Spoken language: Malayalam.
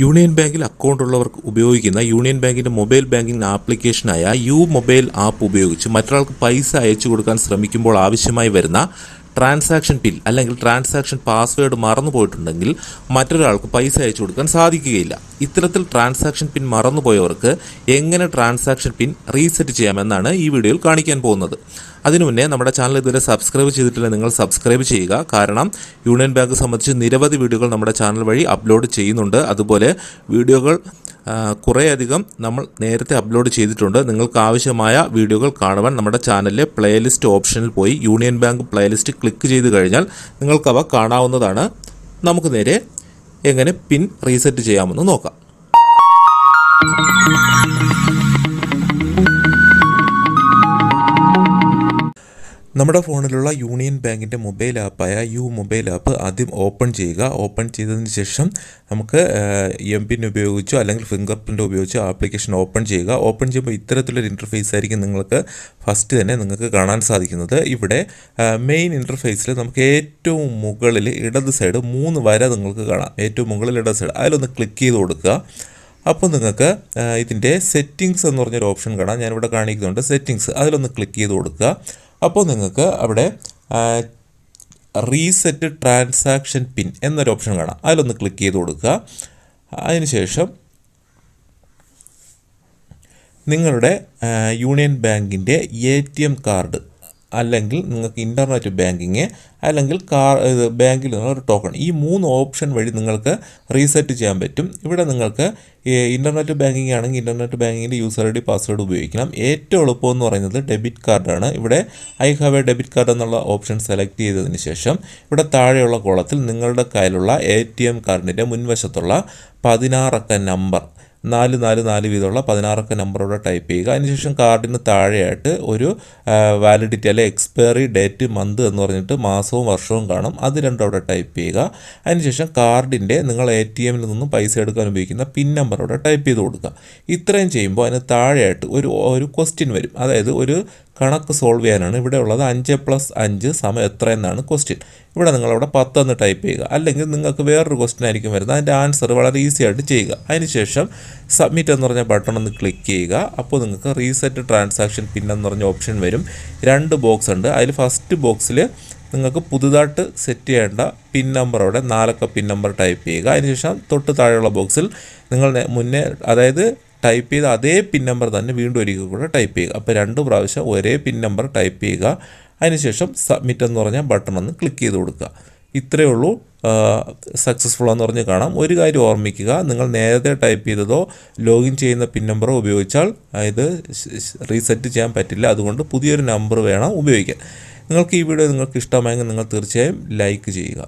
യൂണിയൻ ബാങ്കിൽ അക്കൗണ്ട് ഉള്ളവർക്ക് ഉപയോഗിക്കുന്ന യൂണിയൻ ബാങ്കിന്റെ മൊബൈൽ ബാങ്കിംഗ് ആപ്ലിക്കേഷനായ യു മൊബൈൽ ആപ്പ് ഉപയോഗിച്ച് മറ്റൊരാൾക്ക് പൈസ അയച്ചു കൊടുക്കാൻ ശ്രമിക്കുമ്പോൾ ആവശ്യമായി വരുന്ന ട്രാൻസാക്ഷൻ പിൻ അല്ലെങ്കിൽ ട്രാൻസാക്ഷൻ പാസ്വേഡ് മറന്നു പോയിട്ടുണ്ടെങ്കിൽ മറ്റൊരാൾക്ക് പൈസ അയച്ചു കൊടുക്കാൻ സാധിക്കുകയില്ല. ഇത്തരത്തിൽ ട്രാൻസാക്ഷൻ പിൻ മറന്നുപോയവർക്ക് എങ്ങനെ ട്രാൻസാക്ഷൻ പിൻ റീസെറ്റ് ചെയ്യാമെന്നാണ് ഈ വീഡിയോയിൽ കാണിക്കാൻ പോകുന്നത്. അതിനു മുന്നേ നമ്മുടെ ചാനൽ ഇതുവരെ സബ്സ്ക്രൈബ് ചെയ്തിട്ടില്ല നിങ്ങൾ സബ്സ്ക്രൈബ് ചെയ്യുക. കാരണം യൂണിയൻ ബാങ്ക് സംബന്ധിച്ച് നിരവധി വീഡിയോകൾ നമ്മുടെ ചാനൽ വഴി അപ്ലോഡ് ചെയ്യുന്നുണ്ട്. അതുപോലെ വീഡിയോകൾ കുറേയധികം നമ്മൾ നേരത്തെ അപ്ലോഡ് ചെയ്തിട്ടുണ്ട്. നിങ്ങൾക്ക് ആവശ്യമായ വീഡിയോകൾ കാണുവാൻ നമ്മുടെ ചാനലിലെ പ്ലേലിസ്റ്റ് ഓപ്ഷനിൽ പോയി യൂണിയൻ ബാങ്ക് പ്ലേലിസ്റ്റ് ക്ലിക്ക് ചെയ്ത് കഴിഞ്ഞാൽ നിങ്ങൾക്കവ കാണാവുന്നതാണ്. നമുക്ക് നേരെ എങ്ങനെ പിൻ റീസെറ്റ് ചെയ്യാമെന്ന് നോക്കാം. നമ്മുടെ ഫോണിലുള്ള യൂണിയൻ ബാങ്കിന്റെ മൊബൈൽ ആപ്പായ യു മൊബൈൽ ആപ്പ് ആദ്യം ഓപ്പൺ ചെയ്യുക. ഓപ്പൺ ചെയ്തതിന് ശേഷം നമുക്ക് എം പിൻ ഉപയോഗിച്ചോ അല്ലെങ്കിൽ ഫിംഗർ പ്രിന്റ് ഉപയോഗിച്ചോ ആപ്ലിക്കേഷൻ ഓപ്പൺ ചെയ്യുക. ഓപ്പൺ ചെയ്യുമ്പോൾ ഇത്തരത്തിലൊരു ഇന്റർഫേസ് ആയിരിക്കും നിങ്ങൾക്ക് ഫസ്റ്റ് തന്നെ നിങ്ങൾക്ക് കാണാൻ സാധിക്കുന്നത്. ഇവിടെ മെയിൻ ഇന്റർഫേസിൽ നമുക്ക് ഏറ്റവും മുകളിൽ ഇടത് സൈഡ് മൂന്ന് വര നിങ്ങൾക്ക് കാണാം. ഏറ്റവും മുകളിൽ ഇടത് സൈഡ് അതിലൊന്ന് ക്ലിക്ക് ചെയ്ത് കൊടുക്കുക. അപ്പോൾ നിങ്ങൾക്ക് ഇതിന്റെ സെറ്റിങ്സ് എന്ന് പറഞ്ഞൊരു ഓപ്ഷൻ കാണാം. ഞാനിവിടെ കാണിക്കുന്നുണ്ട് സെറ്റിങ്സ് അതിലൊന്ന് ക്ലിക്ക് ചെയ്ത് കൊടുക്കുക. അപ്പോൾ നിങ്ങൾക്ക് അവിടെ റീസെറ്റ് ട്രാൻസാക്ഷൻ പിൻ എന്നൊരു ഓപ്ഷൻ കാണാം. അതിലൊന്ന് ക്ലിക്ക് ചെയ്ത് കൊടുക്കുക. അതിനുശേഷം നിങ്ങളുടെ യൂണിയൻ ബാങ്കിന്റെ എ ടി എം കാർഡ് അല്ലെങ്കിൽ നിങ്ങൾക്ക് ഇന്റർനെറ്റ് ബാങ്കിങ് അല്ലെങ്കിൽ കാർ ഇത് ബാങ്കിൽ നിന്നുള്ള ടോക്കൺ ഈ മൂന്ന് ഓപ്ഷൻ വഴി നിങ്ങൾക്ക് റീസെറ്റ് ചെയ്യാൻ പറ്റും. ഇവിടെ നിങ്ങൾക്ക് ഇന്റർനെറ്റ് ബാങ്കിങ് ആണെങ്കിൽ ഇന്റർനെറ്റ് ബാങ്കിങ്ങിന്റെ യൂസർ ഐ ഡി പാസ്വേഡ് ഉപയോഗിക്കണം. ഏറ്റവും എളുപ്പം എന്ന് പറയുന്നത് ഡെബിറ്റ് കാർഡാണ് ഇവിടെ I have a debit card എന്നുള്ള ഓപ്ഷൻ സെലക്ട് ചെയ്തതിന് ശേഷം ഇവിടെ താഴെയുള്ള കോളത്തിൽ നിങ്ങളുടെ കയ്യിലുള്ള എ ടി എം കാർഡിന്റെ മുൻവശത്തുള്ള പതിനാറക്ക നമ്പർ നാല് നാല് നാല് വീതമുള്ള പതിനാറക്ക നമ്പറോടെ ടൈപ്പ് ചെയ്യുക. അതിനുശേഷം കാർഡിന് താഴെയായിട്ട് ഒരു വാലിഡിറ്റി അല്ലെ എക്സ്പയറി ഡേറ്റ് മന്ത് എന്ന് പറഞ്ഞിട്ട് മാസവും വർഷവും കാണും. അത് രണ്ടും അവിടെ ടൈപ്പ് ചെയ്യുക. അതിനുശേഷം കാർഡിന്റെ നിങ്ങൾ എ ടി എമ്മിൽ നിന്നും പൈസ എടുക്കാൻ ഉപയോഗിക്കുന്ന പിൻ നമ്പർ അവിടെ ടൈപ്പ് ചെയ്ത് കൊടുക്കുക. ഇത്രയും ചെയ്യുമ്പോൾ അതിന് താഴെയായിട്ട് ഒരു ഒരു ക്വസ്റ്റ്യൻ വരും. അതായത് ഒരു കണക്ക് സോൾവ് ചെയ്യാനാണ്. ഇവിടെ ഉള്ളത് അഞ്ച് പ്ലസ് അഞ്ച് സമയം എത്ര എന്നാണ് ക്വസ്റ്റ്യൻ. ഇവിടെ നിങ്ങളവിടെ പത്തെന്ന് ടൈപ്പ് ചെയ്യുക. അല്ലെങ്കിൽ നിങ്ങൾക്ക് വേറൊരു ക്വസ്റ്റ്യൻ ആയിരിക്കും വരുന്നത്. അതിന്റെ ആൻസർ വളരെ ഈസി ആയിട്ട് ചെയ്യുക. അതിനുശേഷം സബ്മിറ്റ് എന്ന് പറഞ്ഞ ബട്ടൺ ഒന്ന് ക്ലിക്ക് ചെയ്യുക. അപ്പോൾ നിങ്ങൾക്ക് റീസെറ്റ് ട്രാൻസാക്ഷൻ പിൻ എന്ന് പറഞ്ഞ ഓപ്ഷൻ വരും. രണ്ട് ബോക്സ് ഉണ്ട്. അതിൽ ഫസ്റ്റ് ബോക്സിൽ നിങ്ങൾക്ക് പുതുതായിട്ട് സെറ്റ് ചെയ്യേണ്ട പിൻ നമ്പർ അവിടെ നാലക്ക പിൻ നമ്പർ ടൈപ്പ് ചെയ്യുക. അതിനുശേഷം തൊട്ട് താഴെയുള്ള ബോക്സിൽ നിങ്ങൾ മുന്നേ അതായത് ടൈപ്പ് ചെയ്ത അതേ പിൻ നമ്പർ തന്നെ വീണ്ടും ഒരിക്കൽ കൂടെ ടൈപ്പ് ചെയ്യുക. അപ്പോൾ രണ്ട് പ്രാവശ്യം ഒരേ പിൻ നമ്പർ ടൈപ്പ് ചെയ്യുക. അതിനുശേഷം സബ്മിറ്റ് എന്ന് പറഞ്ഞാൽ ബട്ടൺ ഒന്ന് ക്ലിക്ക് ചെയ്ത് കൊടുക്കുക. ഇത്രയേ ഉള്ളൂ. സക്സസ്ഫുൾ എന്ന് പറഞ്ഞ് കാണാം. ഒരു കാര്യം ഓർമ്മിക്കുക. നിങ്ങൾ നേരത്തെ ടൈപ്പ് ചെയ്തതോ ലോഗിൻ ചെയ്യുന്ന പിൻ നമ്പറോ ഉപയോഗിച്ചാൽ ഇത് റീസെറ്റ് ചെയ്യാൻ പറ്റില്ല. അതുകൊണ്ട് പുതിയൊരു നമ്പർ വേണം ഉപയോഗിക്കാൻ. നിങ്ങൾക്ക് ഈ വീഡിയോ നിങ്ങൾക്ക് ഇഷ്ടമായെങ്കിൽ നിങ്ങൾ തീർച്ചയായും ലൈക്ക് ചെയ്യുക.